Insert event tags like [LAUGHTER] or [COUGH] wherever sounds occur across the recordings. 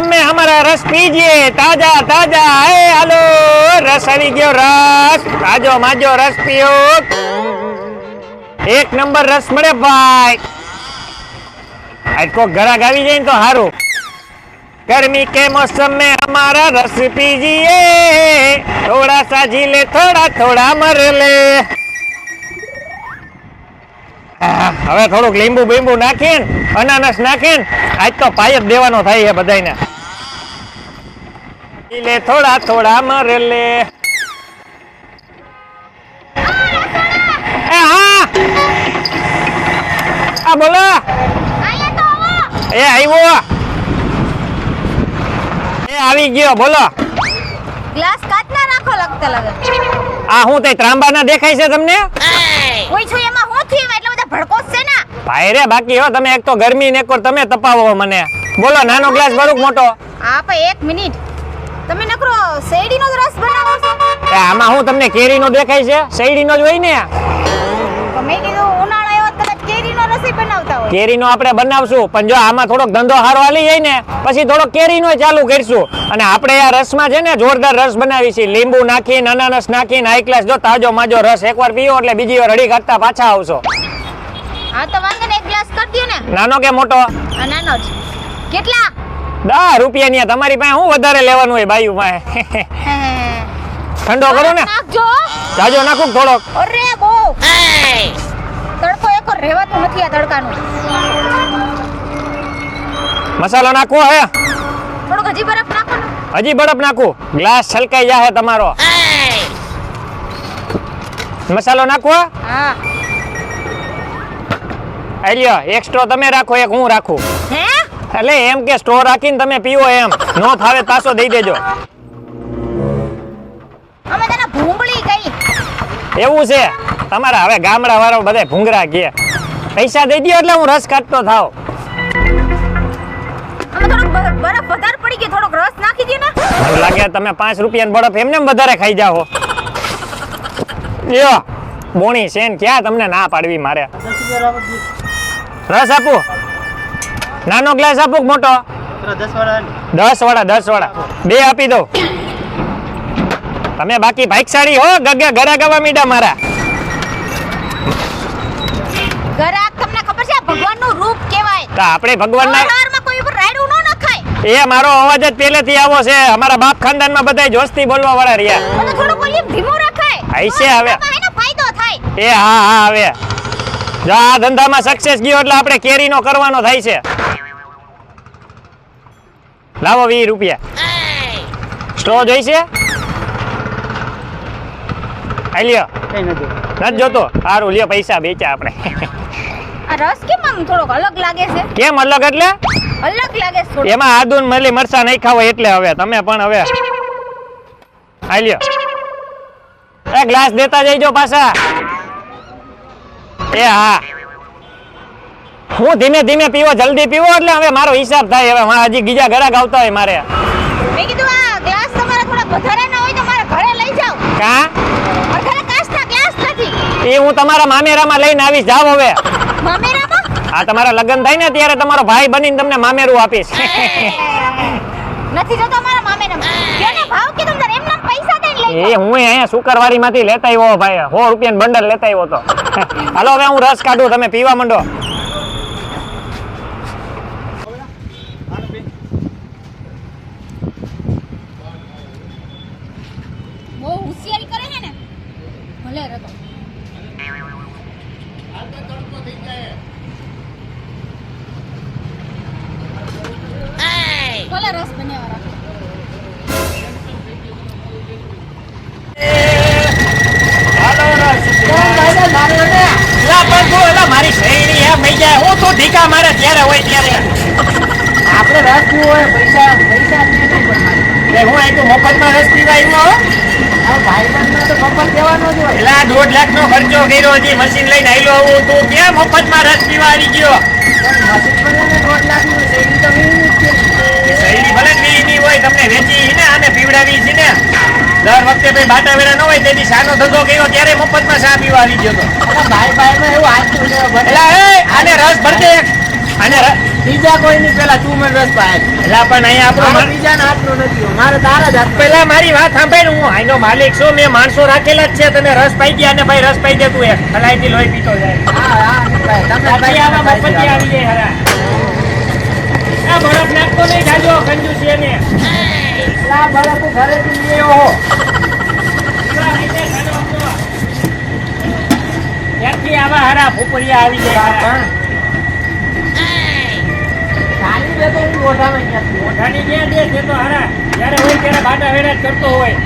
गर्मी के मौसम में हमारा रस पीजिए ताजा ताजा है હાલો રસ આવી ગયો રસ તાજો માજો રસ પીઓ એક નંબર રસ મળે ભાઈ આજ કોક ઘરાક આવી જાય ને તો સારું गर्मी के मौसम में हमारा रस पीजिए थोड़ा सा झीले थोड़ा थोड़ा मर ले આહ, હવે થોડુંક લીંબુ બીંબુ નાખીને અનાનસ નાખીને આજ તો પાય જ દેવાનો થાય છે બધાયને લે થોડા થોડા મારે લે. એ હા! આ બોલો. એ આવ્યો એ આવી ગયો બોલો. ગ્લાસ કાચના નાખો લગતા લાગે આ હું તે ત્રાંબાના દેખાય છે તમને? કોઈ છું એમાં હું થયું એટલા બધા ભડકો છે ને. ભાઈ રે બાકી હો તમે એક તો ગરમી ને એક તમે તપાવો મને. બોલો નાનો ગ્લાસ ભરું મોટો. પણ એક મિનિટ. તમે નકરો શેરડીનો જ રસ બનાવો છો? એ આમાં હું તમને કેરીનો દેખાય છે? શેરડીનો જ હોય ને? તમે કીધું ઉનાળો આવ્યો તો કદાચ કેરીનો રસી બનાવતા હોય. કેરીનો આપણે બનાવશું પણ જો આમાં થોડોક ધંધો હારો હાલી જાય ને પછી થોડોક કેરીનો ચાલુ કરશું. અને આપણે આ રસમાં છે ને જોરદાર રસ બનાવી છે. લીંબુ નાખીને અનાનસ નાખીને હાઈ ક્લાસ જો તાજો માજો રસ એકવાર પીવો એટલે બીજી વાર અડી કાઢતા પાછા આવશો. હા તો વાંધો ને એક ગ્લાસ કરી દ્યો ને. નાનો કે મોટો? નાનો જ. કેટલા? દસ રૂપિયા ની તમારી પાસે શું વધારે લેવાનું હોય બાયુ પાસે? ઠંડો કરો ને. જાજો નાખું થોડોક. અરે બહુ. તડકો એક રહેવાતું નથી આ તડકાનું. મસાલો નાખો હે. થોડુંક હજી બરફ નાખો ને. હજી બરફ નાખું. ગ્લાસ છલકાઈ જાહે તમારો. મસાલો નાખો હા. આ લ્યો એક તમે રાખો એક હું રાખું. હે. એટલે એમ કે સ્ટોર રાખીને તમે પીવો એમ. નો ફાવે પાછો દઈ દેજો. અમે તને ભૂંગળી કઈ એવું છે. તમારા હવે ગામડા વાળા બધા ભૂંગરા કે. પૈસા દઈ દો એટલે હું રસ કાઢતો થાવ. અમે થોડોક બ- બરફ વધારે પડી ગયો થોડોક રસ નાખી દે ને. મને લાગે તમે પાંચ રૂપિયાનો બરફ એમને વધારે ખાઈ જાઓ. લ્યો બોણી સેન ક્યાં તમને ના પાડવી મારે. રસ આપું? નાનો ગ્લાસ આપું મોટો? દસ વાળા દસ વાળા. બે આપી દો. તમે બાકી ભાઈકસાળી હો ગગે ઘરે ગવા મીડા મારા. ગરાક તમને ખબર છે ભગવાનનું રૂપ કહેવાય. તો આપણે ભગવાનના હવારમાં કોઈ ઉપર રાયડું ન નખાય. એ મારો અવાજ જ પહેલેથી આવો છે. અમારા બાપ ખાનદાનમાં બધા જોશથી બોલવા વાળા રહ્યા મને થોડું ધીમું રખાય. હવે. ફાયદો થાય. એ હા હા હવે. જો આ ધંધામાં સક્સેસ ગયો એટલે આપણે કેરીનો કરવાનો થાય છે. લાવો વીસ રૂપિયા. સ્ટ્રો જોઈશે? આ લ્યો. નથી. જોતો? સારું લ્યો પૈસા બેચ્યા આપણે. આ રસ કેમ આમ થોડોક અલગ લાગે છે? કેમ અલગ એટલે? અલગ લાગે છે એમાં આદુન મરલી મરચા નહીં ખાવો એટલે હવે તમે પણ હવે. આ લ્યો. એ ગ્લાસ દેતા જઈજો પાછા. એ હા. હું ધીમે ધીમે પીવો જલ્દી પીવો એટલે હવે મારો હિસાબ થાય. હવે મારા હજી બીજા ઘરાક આવતા હોય મારે. મેં કીધું આ ગ્લાસ તમારા થોડા વધારે હોય તો મારા ઘરે લઈ જાઓ. કા? મારા કાચના ગ્લાસ નથી. એ હું તમારા મામેરામાં લઈને આવીશ. જાવ હવે. મામેરામાં? આ તમારા લગ્ન થાય ને ત્યારે તમારો ભાઈ બનીને તમને મામેરું આપીશ. નથી જોતો મારા મામેરામાં કયો ને ભાવ કીધું તારે એમના પૈસા દઈને લઈ એ હું અહીંયા શુક્રવારી માંથી લેતા આવ્યો ભાઈ. સો રૂપિયા બંડલ લેતા આવ્યો તો. [LAUGHS] હાલો હવે હું રસ કાઢું. તમે પીવા માંડો બહુ હોશિયારી કરે છે ને ભલે રતો ભલે રસ બનાવવા રાખો મારી હે મઈ જાય. હું તું ઢીકા મારે ત્યારે હોય ત્યારે. આપણે રસ પીવો હોય પૈસા પૈસા હું અહીં તું મફતમાં રસ પીવા આવ્યો દોઢ લાખ નો ખર્ચો કર્યો હજી મશીન લઈને આવેલો હું તું. ક્યાં મફતમાં રસ પીવા આવી ગયો? મશીન દોઢ લાખની શેરડી તો વીસ જ છે. એ શેરડી ભલે જ વીની હોય તમને વેચી ને આને પીવડાવી છે ને. દર વખતે ભાઈ બાટા વેળા ન હોય તેથી શાનો ધંધો કર્યો ત્યારે મફતમાં ચા પીવા આવી ગયો તો? ભાઈ ભાઈ એવું હાચું છે બને. એલા એ આને રસ ભર દે આને બીજા કોઈ નહીં પેલા તું મને રસ પાય. એટલે પણ અહીંયા આપણો બીજા મા- બીજાના નથી મારે તારા જ. પેલા મારી વાત સાંભળ હું આઈનો માલિક છું મેં માણસો રાખેલા જ છે તમે રસ પાઈ ગયા ને ભાઈ રસ પાઈ દે તું એક. ભલાઈથી લોહી પીતો જાય. હા હા તમે ભાઈ આમાં મફતી આવી જાય હરા. આ બરફ નાખતો નહીં જાજો કંજૂસ એને. આ બળા ઘરેથી લઈ આવ્યો ત્યાંથી આવા હરા ફૂપરિયા આવી જાય ખાલી બે તો હું ઓઢામાં ક્યાંથી. ક્યાં દે છે તો હરા. જ્યારે હોય ત્યારે બાટા વેરા જ કરતો હોય.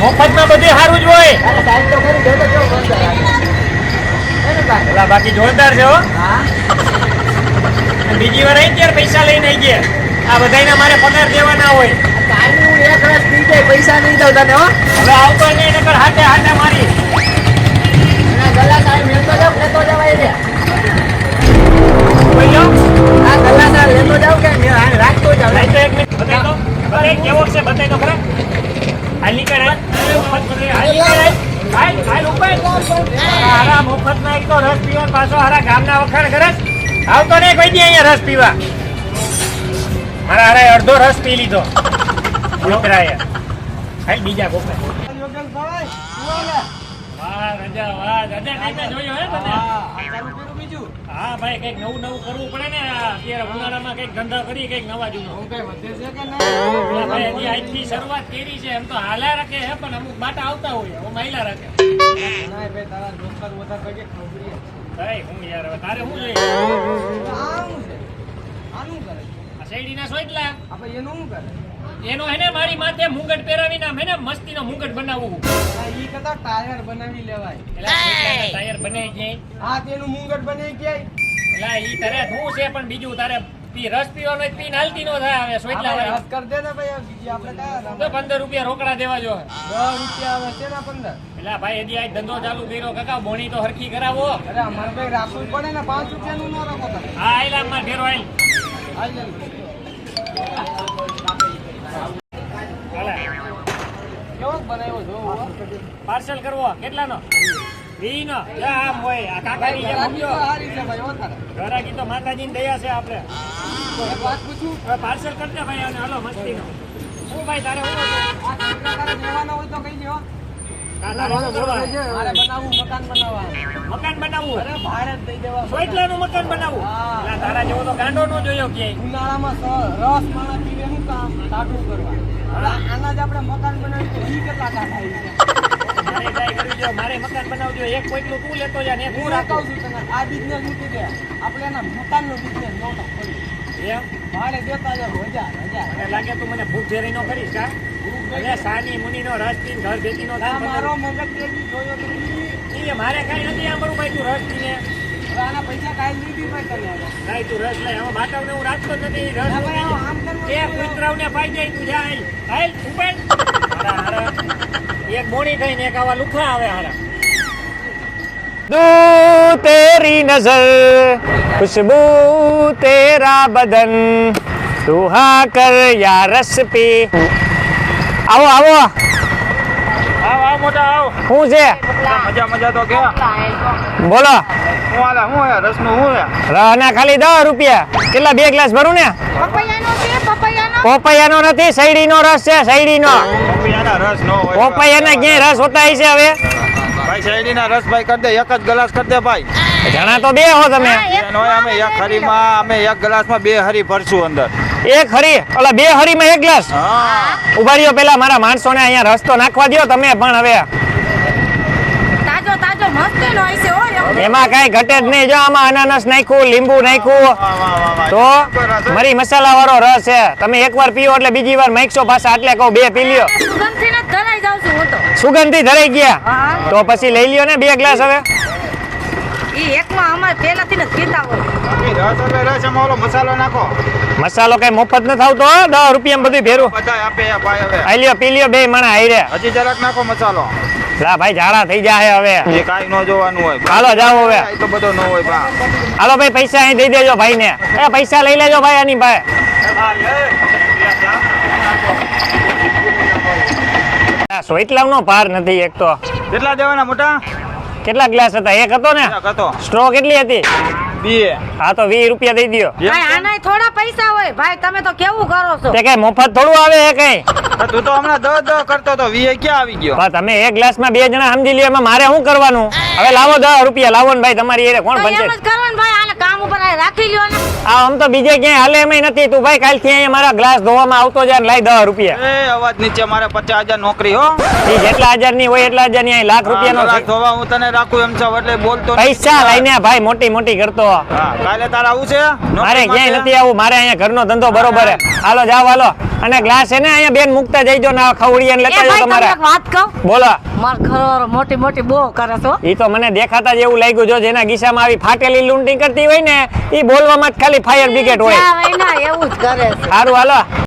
મફતમાં બધું સારું જ હોય. સાહેબ તો ખરી કેવો ભાઈ. પેલા બાકી જોરદાર છે હો. બીજી વાર આવી ત્યારે પૈસા લઈને આવી ગયા. આ બધાયને મારે પગાર દેવાના હોય. હું એક રસ પી જાય પૈસા નહીં દઉં તને હો. હવે આવતો નહીં નકર હાથે હાથે મારી. ગલા પીવા મારા હારે અડધો રસ પી લીધો. છોકરાએ હાલ બીજા ગોપે હે ભાઈ કંઈક નવું નવું કરવું પડે ને અત્યારે ઉનાળામાં કંઈક ધંધા કરી કંઈક નવા જૂનો. આજથી શરૂઆત કરી છે એમ તો હાલા રાખે છે પણ અમુક બાટા આવતા હોય હું મહિલા રાખે. ભાઈ હું યાર તારે શું જોઈએ? આ શેરડીના સોટલા એનો હે ને મારી માથે મુંગટ પહેરાવીને આમ હે ને મસ્તીનો મુંગટ બનાવવું ટાયર બનાવી લેવાય. એટલે ટાયર બનાવી જાય હા તેનું મુંગટ બને ક્યાંય. એટલે ઈ તારે શું છે પણ બીજું તારે પી રસ પીવાનો હોય તો પીને નો થાય હવે સોટલા આપણે વાળી. હદ કર દે ને ભાઈ બીજી આપણે કા તો પંદર રૂપિયા રોકડા દેવા જો. 10 રૂપિયા આવે છે ના પંદર? એટલે ભાઈ એદી આ ધંધો ચાલુ કર્યો કાકા બોણી તો હરખી કરાવો. અરે અમારે ભાઈ રાખવું પડે ને પાંચ રૂપિયાનું ન રાખો તમે. હા આયલા અમાર ઢેરો આયલ. પાર્સલ કરવો. કેટલાનો? વી નો આમ હોય. આ કાકાની ઘરાકી તો માતાજીની દયા છે આપણે. વાત પૂછું? હવે પાર્સલ કરતા ભાઈ અને હલો મસ્તીનો. શું ભાઈ તારે હોય તો કઈ દો મકાન બનાવવા? મકાન બનાવવું? મકાન. તારા જેવો તો ગાંડો નો જોયો ક્યાંય ઉનાળામાં રસ માણા પીવે શું કામ? ટાટું કરવા. આના જ આપણે મકાન ઈ કેટલા ટાટા મારે મકાન બનાવજો. એક તું લેતો જા ને હું રાખું. છું તને. આ બિઝનેસ મૂકી દે આપણે એના મકાનનો બિઝનેસ નહોતો ખોલી એમ? ભાડે દેતા જાવ હજાર હજાર. મને લાગે તું મને ભૂખ જેરી નો કરીશ કા? અરે સાની મુની નો રસ પીને ઘર ભેગી નો મારો મગજ તેજી જોયો એ મારે કઈ નથી આમ મારું ભાઈ તું રસ પીને. આના પૈસા કાંઈ લીધી ભાઈ તને હવે. તું રસ લઈ હું રાખતો નથી. રસ આમ કરવું એ પાઈ જાય તું જા એક બોણી થઈને એક આવા લુખા આવે હારા. દૂ તેરી નજર ખુશબુ તેરા બદન. તું હા કર યા રસ પી. આવો આવો. આવ આવ મોટા આવ. શું છે? મજા મજા તો કેવા બોલો. હું આલા હું હે રસનું હું હે રહના ખાલી દસ રૂપિયા. કેટલા બે ગ્લાસ ભરું ને? પપૈયાનો છે પપૈયાનો. પોપૈયાનો નથી રસ છે શેરડીનો. પપૈયાના રસ નો હોય. પોપૈયાના ક્યાંય રસ હોતા છે હવે? ભાઈ શેરડીના રસ ભાઈ કરી દે એક જ ગ્લાસ કરી દે ભાઈ. જણા તો બે હો તમે. અમે એક હરીમાં અમે એક ગ્લાસમાં બે હરી ભરશું અંદર. એક હરી ઓલા બે હરીમાં એક ગ્લાસ. હા. ઊભા રહ્યો પેલા મારા માણસોને અહીંયા રસ્તો નાખવા દ્યો તમે પણ હવે. તાજો તાજો મસ્ત નો છે હો એમાં કાંઈ ઘટે જ નહીં. જો આમાં અનાનસ નાખ્યું લીંબુ નાખ્યું તો મરી મસાલા વાળો રસ છે. તમે એકવાર પીઓ એટલે બીજી વાર માગશો પાછા એટલે કહું બે પી લ્યો. સુગંધથી સુગંધી ધરાઈ ગયા? તો પછી લઈ લ્યો ને બે ગ્લાસ હવે. ઈ એકમાં અમારે પહેલાથી જ પીતા હોય. રસ એટલે રસ એમાં ઓલો મસાલો નાખો. મસાલો કઈ મફત ન આવતો દસ રૂપિયા બધું ભેરું. બધા આપે ભાઈ હવે. આઈ લ્યો પી લ્યો બે મણા આઈ રે હજી જરાક નાખો મસાલો. લા ભાઈ ઝાડા થઈ જાય હવે. એ કાંઈ ન જોવાનું હોય. હાલો જાઓ હવે. એ તો બધો ન હોય બા. હાલો ભાઈ પૈસા અહીં દઈ દેજો ભાઈ ને એ પૈસા લઈ લેજો ભાઈ આની ભાઈ સોઈટલાવ નો પાર નથી એક તો. કેટલા દેવાના મોટા? કેટલા ગ્લાસ હતા? એક હતો ને? હતો. સ્ટ્રો કેટલી હતી? બે. હા તો 20 રૂપિયા દઈ દ્યો. ભાઈ આનાય થોડા પૈસા હોય. ભાઈ તમે તો કેવું કરો છો? તે કઈ મફત થોડું આવે હે કઈ? તું તો હમણાં દસ દસ કરતો તો 20 ક્યાં આવી ગયો? પણ તમે એક ગ્લાસમાં બે જણા સમજી લ્યો એમાં મારે શું કરવાનું? હવે લાવો 10 રૂપિયા લાવો ને ભાઈ તમારી એરે કોણ બનશે? એમ જ કરો ને ભાઈ આને કામ ઉપર આ રાખી લ્યો ને. આ આમ તો બીજે ક્યાંય હાલે એમ નથી. તું ભાઈ કાલથી અહીંયા મારા ગ્લાસ ધોવામાં આવતો જાય ને લાઈ દસ રૂપિયા. એ અવાજ નીચે મારે પચાસ હજાર નોકરી હો. એ જેટલા હજારની હોય એટલા હજારની અહીં લાખ રૂપિયા નો ધોવા હું તને રાખું એમ છો એટલે બોલતો. પૈસા લઈને ભાઈ મોટી મોટી કરતો. હા કાલે તારે આવું છે? મારે ક્યાંય નથી આવું મારે અહીંયા ઘરનો ધંધો બરોબર છે. હાલો જાવ હાલો. અને ગ્લાસ છે ને અહીંયા બેન મુકતા જઈજો ના ખવડી અને લેતા જાવ તમારે. વાત કહું? બોલો. માર ઘરવાળો મોટી મોટી બો કરે છો ઈ તો મને દેખાતા જ એવું લાગ્યું જો જેના ગીસામાં આવી ફાટેલી લૂંટી કરતી હોય ને ઈ બોલવામાં જ ખાલી ફાયર બ્રિગેડ હોય. ના એવું જ કરે છે. સારું હાલો.